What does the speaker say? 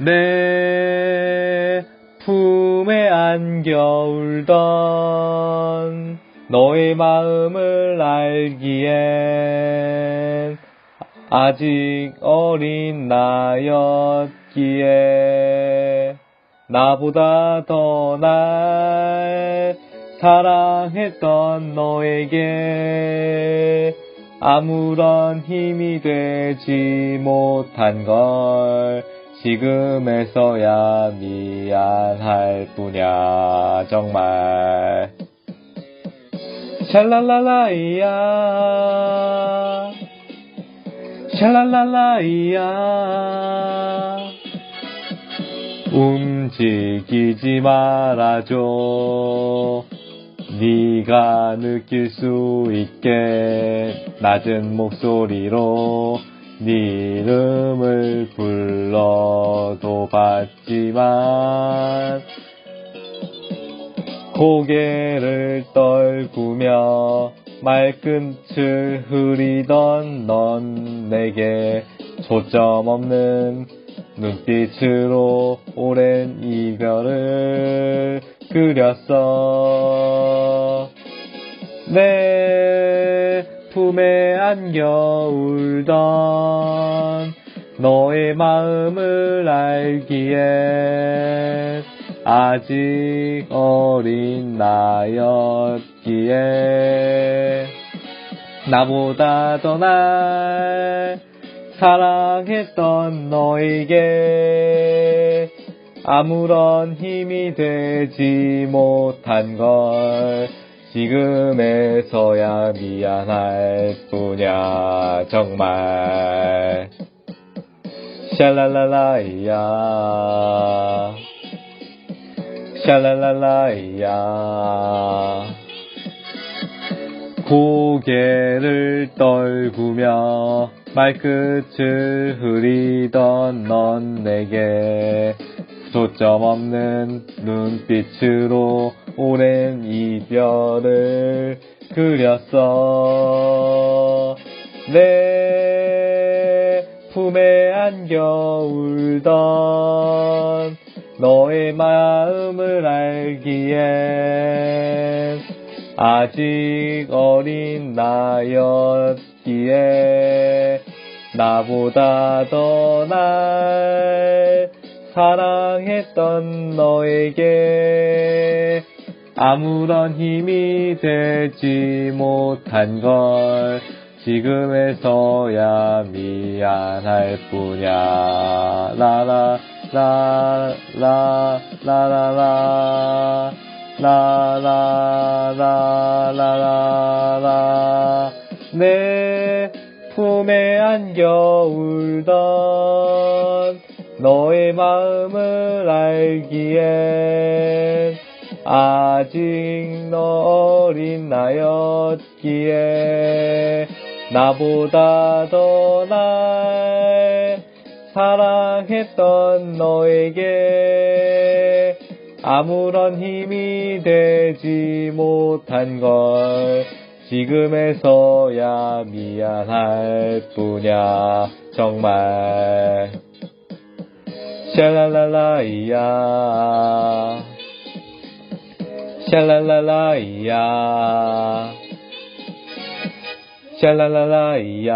내 품에 안겨 울던 너의 마음을 알기엔 아직 어린 나였기에 나보다 더 날 사랑했던 너에게 아무런 힘이 되지 못한 걸 지금에서야 미안할 뿐이야 정말. 샬랄랄라이야. 샬랄랄라이야. 움직이지 말아줘. 네가 느낄 수 있게 낮은 목소리로 네 이름을 불러 도 받지만 고개를 떨구며 말끝을 흐리던 넌 내게 초점 없는 눈빛으로 오랜 이별을 그렸어. 내 품에 안겨 울던 너의 마음을 알기에 아직 어린 나였기에 나보다 더 날 사랑했던 너에게 아무런 힘이 되지 못한 걸 지금에서야 미안할 뿐이야 정말 샬랄랄라이야. 샬랄랄라이야. 고개를 떨구며 말끝을 흐리던 넌 내게 초점 없는 눈빛으로 오랜 이별을 그렸어. 내 품에 안겨 울던 너의 마음을 알기엔 아직 어린 나였기에 나보다 더 날 사랑했던 너에게 아무런 힘이 되지 못한 걸 지금에서야 미안할 뿐이야 라라 라 라 라라라 라라라라라라 내 품에 안겨 울던 너의 마음을 알기엔 아직 너 어린 나였기에 나보다 더 날 사랑했던 너에게 아무런 힘이 되지 못한 걸 지금에서야 미안할 뿐이야 정말. 샬랄랄라이야. 샬랄랄라이야 샬랄랄라이야